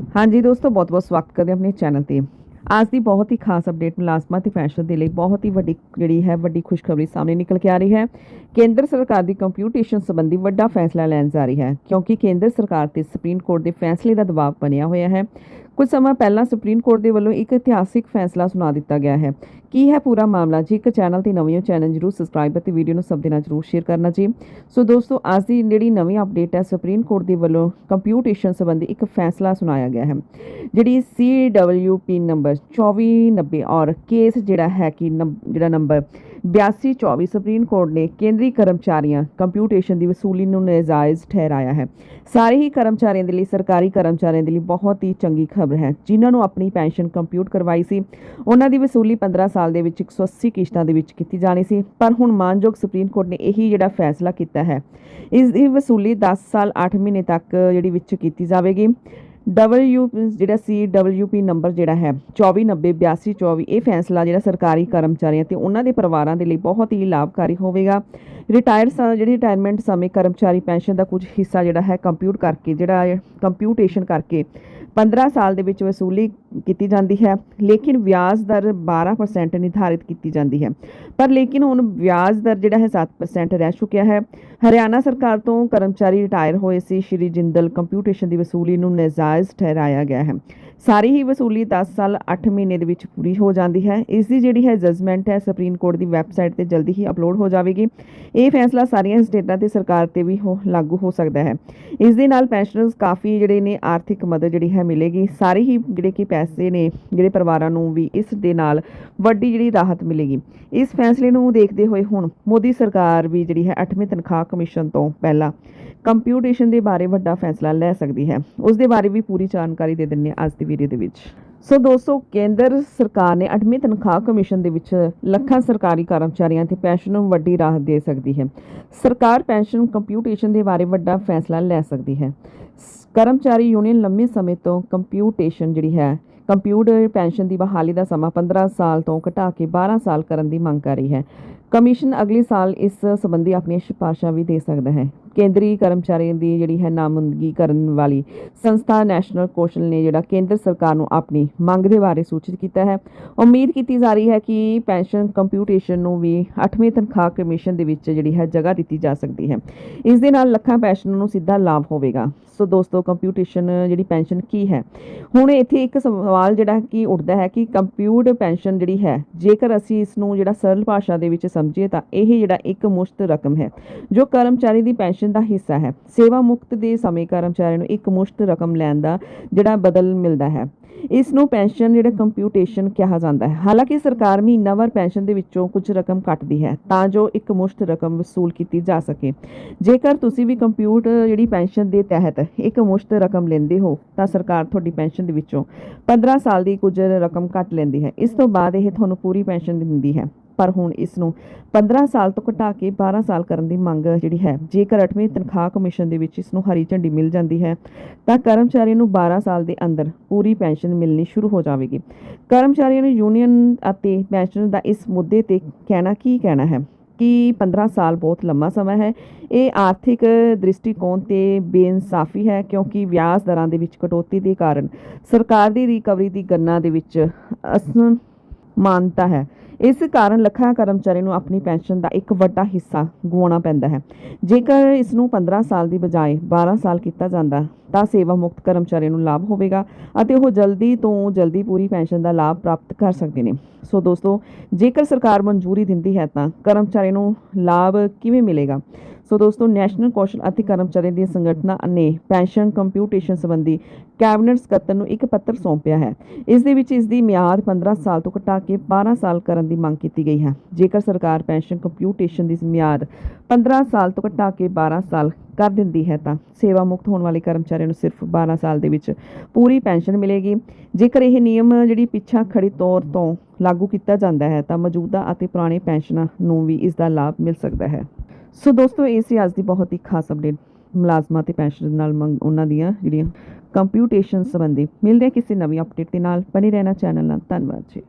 ਹਾਂਜੀ ਦੋਸਤੋ ਬਹੁਤ ਬਹੁਤ ਸਵਾਗਤ ਕਰਦੇ ਹਾਂ ਆਪਣੇ ਚੈਨਲ ਤੇ। ਅੱਜ ਦੀ ਬਹੁਤ ਹੀ ਖਾਸ ਅਪਡੇਟ ਮੁਲਾਜ਼ਮਾਂ ਤੇ ਫੈਸ਼ਨ ਦੇ ਲਈ ਬਹੁਤ ਹੀ ਵੱਡੀ ਜਿਹੜੀ ਹੈ, ਵੱਡੀ ਖੁਸ਼ਖਬਰੀ ਸਾਹਮਣੇ ਨਿਕਲ ਕੇ ਆ ਰਹੀ ਹੈ। ਕੇਂਦਰ ਸਰਕਾਰ ਦੀ ਕੰਪਿਊਟੇਸ਼ਨ ਸੰਬੰਧੀ ਵੱਡਾ ਫੈਸਲਾ ਲੈਣ ਜਾ ਰਹੀ ਹੈ, ਕਿਉਂਕਿ ਕੇਂਦਰ ਸਰਕਾਰ ਤੇ ਸੁਪਰੀਮ ਕੋਰਟ ਦੇ ਫੈਸਲੇ ਦਾ ਦਬਾਅ ਬਣਿਆ ਹੋਇਆ ਹੈ। ਕੁਝ ਸਮਾਂ ਪਹਿਲਾਂ ਸੁਪਰੀਮ ਕੋਰਟ ਦੇ ਵੱਲੋਂ ਇੱਕ ਇਤਿਹਾਸਿਕ ਫੈਸਲਾ ਸੁਣਾ ਦਿੱਤਾ ਗਿਆ ਹੈ। ਕੀ ਹੈ ਪੂਰਾ ਮਾਮਲਾ? ਜੀ ਇੱਕ ਚੈਨਲ ਤੇ ਨਵੇਂ ਹੋ, ਚੈਨਲ ਜਰੂਰ ਸਬਸਕ੍ਰਾਈਬ ਅਤੇ ਵੀਡੀਓ ਨੂੰ ਸਭ ਦੇ ਨਾਲ ਜਰੂਰ ਸ਼ੇਅਰ ਕਰਨਾ ਜੀ। ਸੋ ਦੋਸਤੋ, ਅੱਜ ਦੀ ਜਿਹੜੀ ਨਵੀਂ ਅਪਡੇਟ ਹੈ ਸੁਪਰੀਮ ਕੋਰਟ ਦੇ ਵੱਲੋਂ ਕੰਪਿਊਟੇਸ਼ਨ ਸੰਬੰਧੀ ਇੱਕ ਫੈਸਲਾ ਸੁਣਾਇਆ ਗਿਆ ਹੈ, ਜਿਹੜੀ CWP ਨੰਬਰ 2490 ਔਰ ਕੇਸ ਜਿਹੜਾ ਹੈ ਕਿ ਨੰਬ- ਜਿਹੜਾ ਨੰਬਰ 8224 ਸੁਪਰੀਮ ਕੋਰਟ ਨੇ ਕੇਂਦਰੀ ਕਰਮਚਾਰੀਆਂ ਕੰਪਿਊਟੇਸ਼ਨ ਦੀ ਵਸੂਲੀ ਨੂੰ ਨਾਜਾਇਜ਼ ਠਹਿਰਾਇਆ ਹੈ। ਸਾਰੇ ਹੀ ਕਰਮਚਾਰੀਆਂ ਦੇ ਲਈ, ਸਰਕਾਰੀ ਕਰਮਚਾਰੀਆਂ ਦੇ ਲਈ ਬਹੁਤ ਹੀ ਚੰਗੀ ਖਬਰ ਹੈ। ਜਿਨ੍ਹਾਂ ਨੂੰ ਆਪਣੀ ਪੈਨਸ਼ਨ ਕੰਪਿਊਟ ਕਰਵਾਈ ਸੀ, ਉਹਨਾਂ ਦੀ ਵਸੂਲੀ 15 ਸਾਲ ਦੇ ਵਿੱਚ 180 ਕਿਸ਼ਤਾਂ ਦੇ ਵਿੱਚ ਕੀਤੀ ਜਾਣੀ ਸੀ। ਪਰ ਹੁਣ ਮਾਨਯੋਗ ਸੁਪਰੀਮ ਕੋਰਟ ਨੇ ਇਹੀ ਜਿਹੜਾ ਫੈਸਲਾ ਕੀਤਾ ਹੈ। ਇਸ ਦੀ ਵਸੂਲੀ 10 ਸਾਲ 8 ਮਹੀਨੇ ਤੱਕ ਜਿਹੜੀ ਵਿੱਚ ਕੀਤੀ ਜਾਵੇਗੀ। ਡਬਲਯੂ ਜਿਹੜਾ ਸੀ ਡਬਲਯੂਪੀ ਨੰਬਰ ਜਿਹੜਾ ਹੈ 24908224 ਇਹ ਫੈਸਲਾ ਜਿਹੜਾ ਸਰਕਾਰੀ ਕਰਮਚਾਰੀਆਂ ਤੇ ਉਹਨਾਂ ਦੇ ਪਰਿਵਾਰਾਂ ਦੇ ਲਈ ਬਹੁਤ ਹੀ ਲਾਭਕਾਰੀ ਹੋਵੇਗਾ। ਰਿਟਾਇਰ ਜਿਹੜੀ ਰਿਟਾਇਰਮੈਂਟ ਸਮੇਂ ਕਰਮਚਾਰੀ ਪੈਨਸ਼ਨ ਦਾ ਕੁਝ ਹਿੱਸਾ ਜਿਹੜਾ ਹੈ ਕੰਪਿਊਟ ਕਰਕੇ, ਜਿਹੜਾ ਕੰਪਿਊਟੇਸ਼ਨ ਕਰਕੇ 15 ਸਾਲ ਦੇ ਵਿੱਚ ਵਸੂਲੀ ਕੀਤੀ ਜਾਂਦੀ ਹੈ, ਲੇਕਿਨ ਵਿਆਜ ਦਰ 12% ਨਿਰਧਾਰਿਤ ਕੀਤੀ ਜਾਂਦੀ ਹੈ। ਪਰ ਲੇਕਿਨ ਹੁਣ ਵਿਆਜ ਦਰ ਜਿਹੜਾ ਹੈ 7% ਰਹਿ ਚੁੱਕਿਆ ਹੈ। ਹਰਿਆਣਾ ਸਰਕਾਰ ਤੋਂ ਕਰਮਚਾਰੀ ਰਿਟਾਇਰ ਹੋਏ ਸੀ। ਸ਼੍ਰੀ ਜਿੰਦਲ ਕੰਪਿਊਟੇਸ਼ਨ ਦੀ ਵਸੂਲੀ ਨੂੰ ਨਜਾਇਜ਼ ਠਹਿਰਾਇਆ ਗਿਆ ਹੈ। ਸਾਰੀ ਹੀ ਵਸੂਲੀ 10 ਸਾਲ 8 ਮਹੀਨੇ ਦੇ ਵਿੱਚ ਪੂਰੀ ਹੋ ਜਾਂਦੀ ਹੈ। ਇਸ ਦੀ ਜਿਹੜੀ ਹੈ ਜਜਮੈਂਟ ਹੈ, ਸੁਪਰੀਮ ਕੋਰਟ ਦੀ ਵੈਬਸਾਈਟ ਤੇ ਜਲਦੀ ਹੀ ਅਪਲੋਡ ਹੋ ਜਾਵੇਗੀ। ਇਹ ਫੈਸਲਾ ਸਾਰੀਆਂ ਸਟੇਟਾਂ ਤੇ ਸਰਕਾਰ ਤੇ ਵੀ ਹੋ, ਲਾਗੂ ਹੋ ਸਕਦਾ ਹੈ। ਇਸ ਦੇ ਨਾਲ ਪੈਨਸ਼ਨਰਸ ਕਾਫੀ ਜਿਹੜੇ ਨੇ ਆਰਥਿਕ ਮਦਦ ਜਿਹੜੀ ਹੈ ਮਿਲੇਗੀ। ਸਾਰੇ ਹੀ ਜਿਹੜੇ ਕਿ ਪੈਸੇ ਨੇ, ਜਿਹੜੇ ਪਰਿਵਾਰਾਂ ਨੂੰ ਵੀ ਇਸ ਦੇ ਨਾਲ ਵੱਡੀ ਜਿਹੜੀ ਰਾਹਤ ਮਿਲੇਗੀ। ਇਸ ਫੈਸਲੇ ਨੂੰ ਦੇਖਦੇ ਹੋਏ ਹੁਣ ਮੋਦੀ ਸਰਕਾਰ ਵੀ ਜਿਹੜੀ ਹੈ 8ਵੀਂ ਤਨਖਾਹ ਕਮਿਸ਼ਨ ਤੋਂ ਪਹਿਲਾਂ ਕੰਪਿਊਟੇਸ਼ਨ ਦੇ ਬਾਰੇ ਵੱਡਾ ਫੈਸਲਾ ਲੈ ਸਕਦੀ ਹੈ। ਉਸ ਦੇ ਬਾਰੇ ਵੀ ਪੂਰੀ ਜਾਣਕਾਰੀ ਦੇ ਦਿੰਨੇ ਹਾਂ ਅੱਜ ਦੀ ਵੀਡੀਓ ਦੇ ਵਿੱਚ। ਸੋ ਦੋਸਤੋ, ਕੇਂਦਰ ਸਰਕਾਰ ਨੇ 8ਵੀਂ ਤਨਖਾਹ ਕਮਿਸ਼ਨ ਦੇ ਵਿੱਚ ਲੱਖਾਂ ਸਰਕਾਰੀ ਕਰਮਚਾਰੀਆਂ ਤੇ ਪੈਨਸ਼ਨ ਨੂੰ ਵੱਡੀ ਰਾਹਤ ਦੇ ਸਕਦੀ ਹੈ। ਸਰਕਾਰ ਪੈਨਸ਼ਨ ਕੰਪਿਊਟੇਸ਼ਨ ਦੇ ਬਾਰੇ ਵੱਡਾ ਫੈਸਲਾ ਲੈ ਸਕਦੀ ਹੈ। ਸ- ਕਰਮਚਾਰੀ ਯੂਨੀਅਨ ਲੰਮੇ ਸਮੇਂ ਤੋਂ ਕੰਪਿਊਟੇਸ਼ਨ ਜਿਹੜੀ ਹੈ, ਕੰਪਿਊਟਰ ਪੈਨਸ਼ਨ ਦੀ ਬਹਾਲੀ ਦਾ ਸਮਾਂ 15 ਸਾਲ ਤੋਂ ਘਟਾ ਕੇ 12 ਸਾਲ ਕਰਨ ਦੀ ਮੰਗ ਕਰ ਰਹੀ ਹੈ। ਕਮਿਸ਼ਨ ਅਗਲੇ ਸਾਲ ਇਸ ਸੰਬੰਧੀ ਆਪਣੀਆਂ ਸਿਫਾਰਸ਼ਾਂ ਵੀ ਦੇ ਸਕਦਾ ਹੈ। ਕੇਂਦਰੀ ਕਰਮਚਾਰੀਆਂ ਦੀ ਜਿਹੜੀ ਹੈ ਨਾਮਜ਼ਦਗੀ ਕਰਨ ਵਾਲੀ ਸੰਸਥਾ ਨੈਸ਼ਨਲ ਕੌਸ਼ਲ ਨੇ ਜਿਹੜਾ ਕੇਂਦਰ ਸਰਕਾਰ ਨੂੰ ਆਪਣੀ ਮੰਗ ਦੇ ਬਾਰੇ ਸੂਚਿਤ ਕੀਤਾ ਹੈ। ਉਮੀਦ ਕੀਤੀ ਜਾ ਰਹੀ ਹੈ ਕਿ ਪੈਨਸ਼ਨ ਕੰਪਿਊਟੇਸ਼ਨ ਨੂੰ ਵੀ 8ਵੀਂ ਤਨਖਾਹ ਕਮਿਸ਼ਨ ਦੇ ਵਿੱਚ ਜਿਹੜੀ ਹੈ ਜਗ੍ਹਾ ਦਿੱਤੀ ਜਾ ਸਕਦੀ ਹੈ। ਇਸ ਦੇ ਨਾਲ ਲੱਖਾਂ ਪੈਨਸ਼ਨ ਨੂੰ ਸਿੱਧਾ ਲਾਭ ਹੋਵੇਗਾ। ਸੋ ਦੋਸਤੋ, ਕੰਪਿਊਟੇਸ਼ਨ ਜਿਹੜੀ ਪੈਨਸ਼ਨ ਕੀ ਹੈ? ਹੁਣ ਇੱਥੇ ਇੱਕ ਸਵਾਲ ਜਿਹੜਾ ਕਿ ਉੱਠਦਾ ਹੈ ਕਿ ਕੰਪਿਊਟ ਪੈਨਸ਼ਨ ਜਿਹੜੀ ਹੈ, ਜੇਕਰ ਅਸੀਂ ਇਸ ਨੂੰ ਜਿਹੜਾ ਸਰਲ ਭਾਸ਼ਾ ਦੇ ਵਿੱਚ ਸਮਝੀਏ ਤਾਂ ਇਹ ਜਿਹੜਾ ਇੱਕ ਮੁਸ਼ਤ ਰਕਮ ਹੈ, ਜੋ ਕਰਮਚਾਰੀ ਦੀ ਪੈਨਸ਼ਨ ਦਾ ਹਿੱਸਾ ਹੈ। ਸੇਵਾ ਮੁਕਤ ਦੇ ਸਮੇਂ ਕਰਮਚਾਰੀ ਨੂੰ ਇੱਕ ਮੁਸ਼ਤ ਰਕਮ ਲੈਣ ਦਾ ਜਿਹੜਾ ਬਦਲ ਮਿਲਦਾ ਹੈ। ਇਸ ਨੂੰ ਪੈਨਸ਼ਨ ਜਿਹੜਾ ਕੰਪਿਊਟੇਸ਼ਨ ਕਿਹਾ ਜਾਂਦਾ ਹੈ। ਹਾਲਾਂਕਿ ਸਰਕਾਰ ਮਹੀਨਾਵਾਰ ਪੈਨਸ਼ਨ ਦੇ ਵਿੱਚੋਂ ਕੁਝ ਰਕਮ ਕੱਟਦੀ ਹੈ ਤਾਂ ਜੋ ਇੱਕ ਮੁਸ਼ਤ ਰਕਮ ਵਸੂਲ ਕੀਤੀ ਜਾ ਸਕੇ। ਜੇਕਰ ਤੁਸੀਂ ਵੀ ਕੰਪਿਊਟ ਜਿਹੜੀ ਪੈਨਸ਼ਨ ਦੇ ਤਹਿਤ ਇੱਕ ਮੁਸ਼ਤ ਰਕਮ ਲੈਂਦੇ ਹੋ, ਤਾਂ ਸਰਕਾਰ ਤੁਹਾਡੀ ਪੈਨਸ਼ਨ ਦੇ ਵਿੱਚੋਂ 15 ਸਾਲ ਦੀ ਕੁਝ ਰਕਮ ਕੱਟ ਲੈਂਦੀ ਹੈ। ਇਸ ਤੋਂ ਬਾਅਦ ਇਹ ਤੁਹਾਨੂੰ ਪੂਰੀ ਪੈਨਸ਼ਨ ਦਿੰਦੀ ਹੈ। ਪਰ ਹੁਣ ਇਸ ਨੂੰ 15 ਸਾਲ ਤੋਂ ਘਟਾ ਕੇ 12 ਸਾਲ ਕਰਨ ਦੀ ਮੰਗ ਜਿਹੜੀ ਹੈ, ਜੇਕਰ 8ਵੀਂ ਤਨਖਾਹ ਕਮਿਸ਼ਨ ਦੇ ਵਿੱਚ ਇਸ ਨੂੰ ਹਰੀ ਝੰਡੀ ਮਿਲ ਜਾਂਦੀ ਹੈ, ਤਾਂ ਕਰਮਚਾਰੀ ਨੂੰ 12 ਸਾਲ ਦੇ ਅੰਦਰ ਪੂਰੀ ਪੈਨਸ਼ਨ ਮਿਲਣੀ ਸ਼ੁਰੂ ਹੋ ਜਾਵੇਗੀ। ਕਰਮਚਾਰੀਆਂ ਨੂੰ ਯੂਨੀਅਨ ਅਤੇ ਪੈਨਸ਼ਨ ਦਾ ਇਸ ਮੁੱਦੇ ਤੇ ਕਹਿਣਾ ਕੀ ਕਹਿਣਾ ਹੈ? ਕਿ 15 ਸਾਲ ਬਹੁਤ ਲੰਮਾ ਸਮਾਂ ਹੈ? ਇਹ ਆਰਥਿਕ ਦ੍ਰਿਸ਼ਟੀਕੋਣ ਤੇ ਬੇਇਨਸਾਫੀ ਹੈ, ਕਿਉਂਕਿ ਵਿਆਜ ਦਰਾਂ ਦੇ ਵਿੱਚ ਕਟੌਤੀ ਦੇ ਕਾਰਨ ਸਰਕਾਰ ਦੀ ਰਿਕਵਰੀ ਦੀ ਗਣਨਾ ਦੇ ਵਿੱਚ ਅਸਮਾਨਤਾ ਹੈ। ਇਸ ਕਾਰਨ ਲੱਖਾਂ ਕਰਮਚਾਰੀ ਨੂੰ ਆਪਣੀ ਪੈਨਸ਼ਨ ਦਾ ਇੱਕ ਵੱਡਾ ਹਿੱਸਾ ਗੁਆਉਣਾ ਪੈਂਦਾ ਹੈ। ਜੇਕਰ ਇਸ ਨੂੰ 15 ਸਾਲ ਦੀ ਬਜਾਏ 12 ਸਾਲ ਕੀਤਾ ਜਾਂਦਾ, ਤਾਂ ਸੇਵਾ ਮੁਕਤ ਕਰਮਚਾਰੀ ਨੂੰ ਲਾਭ ਹੋਵੇਗਾ ਅਤੇ ਉਹ ਜਲਦੀ ਤੋਂ ਜਲਦੀ ਪੂਰੀ ਪੈਨਸ਼ਨ ਦਾ ਲਾਭ ਪ੍ਰਾਪਤ ਕਰ ਸਕਦੇ ਨੇ। ਸੋ ਦੋਸਤੋ, ਜੇਕਰ ਸਰਕਾਰ ਮਨਜ਼ੂਰੀ ਦਿੰਦੀ ਹੈ ਤਾਂ ਕਰਮਚਾਰੀ ਨੂੰ ਲਾਭ ਕਿਵੇਂ ਮਿਲੇਗਾ? ਸੋ ਦੋਸਤੋ, ਨੈਸ਼ਨਲ ਕੌਸ਼ਲ ਅਤੇ ਕਰਮਚਾਰੀ ਦੀਆਂ ਸੰਗਠਨਾਂ ਨੇ ਪੈਨਸ਼ਨ ਕੰਪਿਊਟੇਸ਼ਨ ਸੰਬੰਧੀ ਕੈਬਨਿਟ ਸਕੱਤਰ ਨੂੰ ਇੱਕ ਪੱਤਰ ਸੌਂਪਿਆ ਹੈ। ਇਸ ਦੇ ਵਿੱਚ ਇਸ ਦੀ ਮਿਆਦ 15 ਸਾਲ ਤੋਂ ਘਟਾ ਕੇ 12 ਸਾਲ ਕਰਨ ਦੀ ਦੀ ਮੰਗ ਕੀਤੀ ਗਈ ਹੈ। ਜੇਕਰ ਸਰਕਾਰ ਪੈਨਸ਼ਨ ਕੰਪਿਊਟੇਸ਼ਨ ਦੀ ਮਿਆਦ 15 ਸਾਲ ਤੋਂ ਘਟਾ ਕੇ 12 ਸਾਲ ਕਰ ਦਿੰਦੀ ਹੈ ਤਾਂ ਸੇਵਾ ਮੁਕਤ ਹੋਣ ਵਾਲੇ ਕਰਮਚਾਰੀਆਂ ਨੂੰ ਸਿਰਫ 12 ਸਾਲ ਦੇ ਵਿੱਚ ਪੂਰੀ ਪੈਨਸ਼ਨ ਮਿਲੇਗੀ। ਜੇਕਰ ਇਹ ਨਿਯਮ ਜਿਹੜੀ ਪਿੱਛਾ ਖੜੀ ਤੌਰ ਤੋਂ ਲਾਗੂ ਕੀਤਾ ਜਾਂਦਾ ਹੈ ਤਾਂ ਮੌਜੂਦਾ ਅਤੇ ਪੁਰਾਣੇ ਪੈਨਸ਼ਨਾਂ ਨੂੰ ਵੀ ਇਸ ਦਾ ਲਾਭ ਮਿਲ ਸਕਦਾ ਹੈ। ਸੋ ਦੋਸਤੋ, ਇਹ ਸੀ ਅੱਜ ਦੀ ਬਹੁਤ ਹੀ ਖਾਸ ਅਪਡੇਟ ਮੁਲਾਜ਼ਮਾਂ ਤੇ ਪੈਨਸ਼ਨ ਨਾਲ ਮੰਗ ਉਹਨਾਂ ਦੀਆਂ ਜਿਹੜੀਆਂ ਕੰਪਿਊਟੇਸ਼ਨ ਸੰਬੰਧੀ। ਮਿਲਦੇ ਕਿਸੇ ਨਵੀਂ ਅਪਡੇਟ ਦੇ ਨਾਲ। ਬਣੇ ਰਹਿਣਾ ਚੈਨਲ ਨਾਲ। ਧੰਨਵਾਦ ਜੀ।